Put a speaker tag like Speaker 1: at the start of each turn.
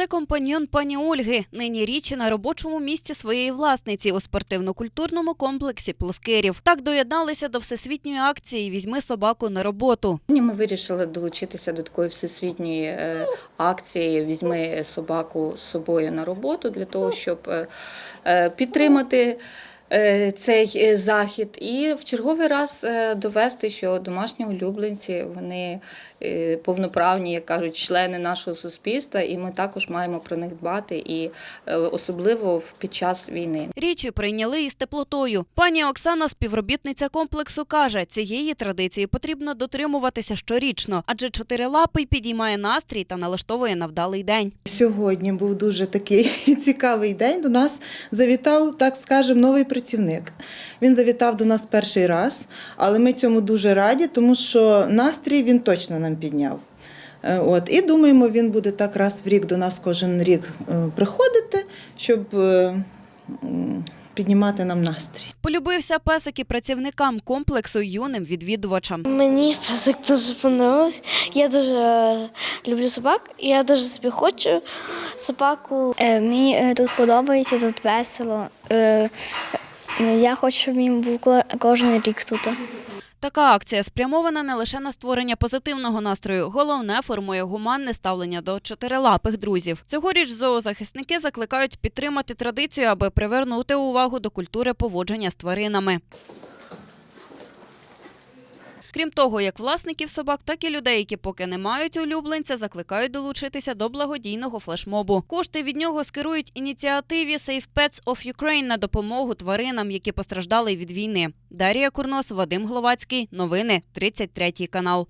Speaker 1: Це компаньйон пані Ольги. Нині річі на робочому місці своєї власниці у спортивно-культурному комплексі Плоскирів. Так доєдналися до всесвітньої акції Візьми собаку на роботу.
Speaker 2: Ми вирішили долучитися до такої всесвітньої е, акції Візьми собаку з собою на роботу для того, щоб е, е, підтримати цей е, захід і в черговий раз е, довести, що домашні улюбленці вони е, повноправні, як кажуть, члени нашого суспільства, і ми також маємо про них дбати, і е, особливо в- під час війни.
Speaker 1: Річі прийняли із теплотою. Пані Оксана, співробітниця комплексу, каже, цієї традиції потрібно дотримуватися щорічно, адже чотирилапий підіймає настрій та налаштовує на вдалий день.
Speaker 3: Сьогодні був дуже такий цікавий день. До нас завітав, так скажемо, новий працівник. Він завітав до нас перший раз, але ми цьому дуже раді, тому що настрій він точно нам підняв. Е, От, і думаємо, він буде так раз в рік до нас кожен рік е, приходити, щоб е, піднімати нам настрій.
Speaker 1: Полюбився песик і працівникам комплексу юним відвідувачам.
Speaker 4: Мені песик дуже подобався. Я дуже люблю собак. і Я дуже собі хочу собаку.
Speaker 5: Мені тут подобається, тут весело. Е, Я хочу, щоб він був ко- кожен рік тут.
Speaker 1: Така акція спрямована не лише на створення позитивного настрою. Головне формує гуманне ставлення до чотирилапих друзів. Цьогоріч зоозахисники закликають підтримати традицію, аби привернути увагу до культури поводження з тваринами. Крім того, як власників собак, так і людей, які поки не мають улюбленця, закликають долучитися до благодійного флешмобу. Кошти від нього скерують ініціативі Save Pets of Ukraine на допомогу тваринам, які постраждали від війни. Дарія Курнос, Вадим Гловацький. Новини 33 канал.